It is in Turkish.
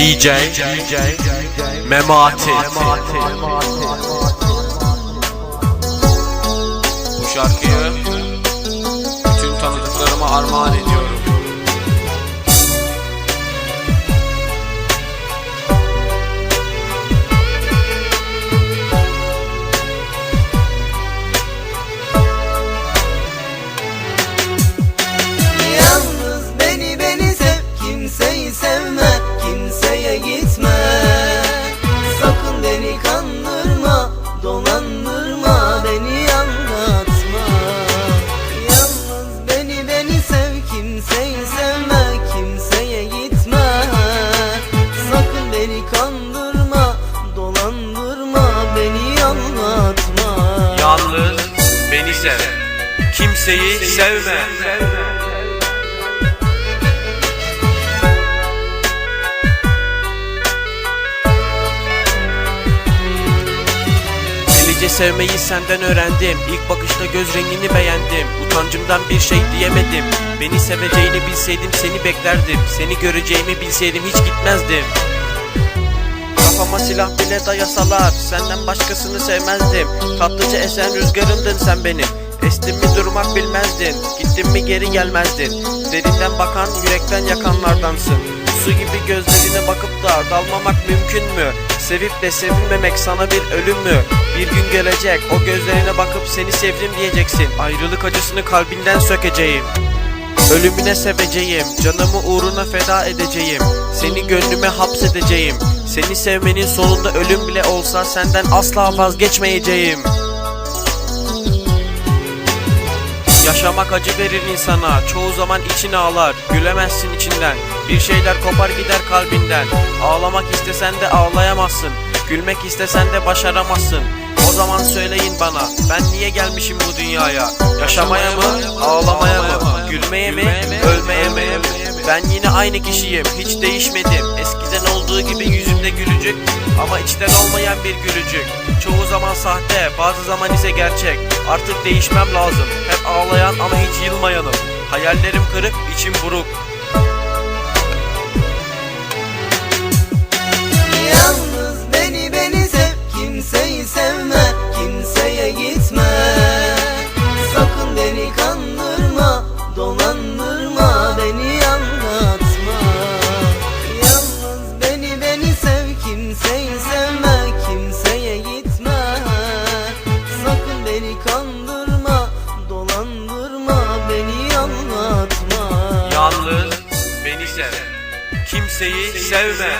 DJ Memati Bu şarkıyı bütün tanıdıklarıma armağan ediyorum. Yalnız beni beni sev Kimseyi sevme Kimseye gitme Sakın beni kandırma Dolandırma Beni anlatma Yalnız beni beni sev Kimseyi sevme Kimseye gitme Sakın beni kandırma Dolandırma Beni anlatma Yalnız beni sev. Kimseyi sevme. Delice sevmeyi senden öğrendim. İlk bakışta göz rengini beğendim. Utancımdan bir şey diyemedim. Beni seveceğini bilseydim seni beklerdim. Seni göreceğimi bilseydim hiç gitmezdim. Kafama silah bile dayasalar Senden başkasını sevmezdim. Tatlıca esen rüzgarımdın sen benim Estin mi durmak bilmezdin. Gittin mi geri gelmezdin? Derinden bakan yürekten yakanlardansın. Su gibi gözlerine bakıp da dalmamak mümkün mü? Sevip de sevilmemek sana bir ölüm mü? Bir gün gelecek o gözlerine bakıp seni sevdim diyeceksin Ayrılık acısını kalbinden sökeceğim Ölümüne seveceğim, canımı uğruna feda edeceğim. Seni gönlüme hapsedeceğim. Seni sevmenin sonunda ölüm bile olsa senden asla vazgeçmeyeceğim. Yaşamak acı verir insana, çoğu zaman için ağlar, gülemezsin içinden. Bir şeyler kopar gider kalbinden. Ağlamak istesen de ağlayamazsın, gülmek istesen de başaramazsın. O zaman söyleyin bana, ben niye gelmişim bu dünyaya? Yaşamaya mı, ağlamaya mı, gülmeye mi, ölmeye mi? Ben yine aynı kişiyim, hiç değişmedim. Eskiden olduğu gibi yüzümde gülücük ama içten olmayan bir gülücük. Çoğu zaman sahte, bazı zaman ise gerçek. Artık değişmem lazım. Hep ağlayan ama hiç yılmayanım. Hayallerim kırık, içim buruk. Yalnız beni beni sev Kimseyi sevme beni kandırma Dolandırma Beni anlatma Yalnız beni sev. Kimseyi sevme.